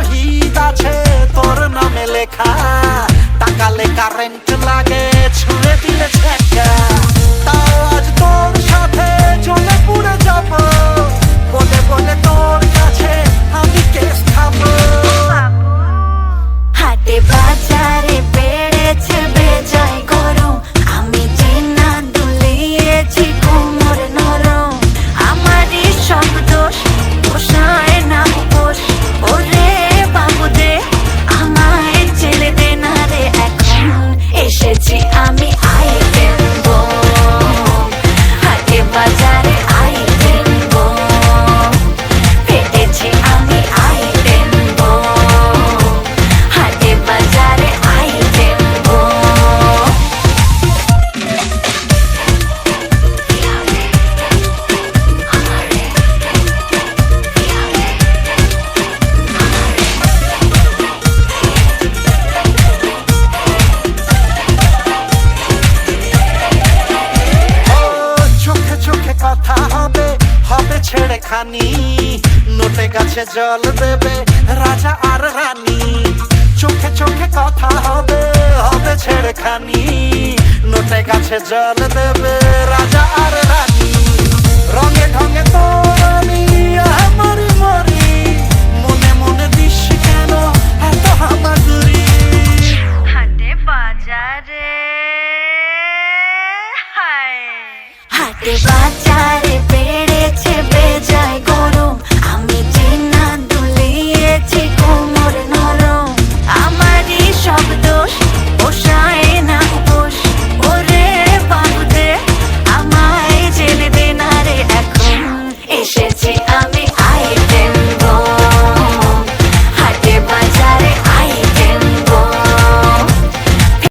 শহীদ আছে তোর নামে লেখা। টাকা তাকালে কারেন্ট লাগে ছুঁড়ে দিলে ছেকা ami ছেড়ে খানি নোটে গাছে জল দেবে রাজা আর রানী। চোখে চোখে কথা হবে হবে ছেড়ে খানি নোটে গাছে জল দেবে রাজা আর রানী। রঙে ঢঙে তো রানী মরি মনে মনে কেন হাটে হায়। হাটে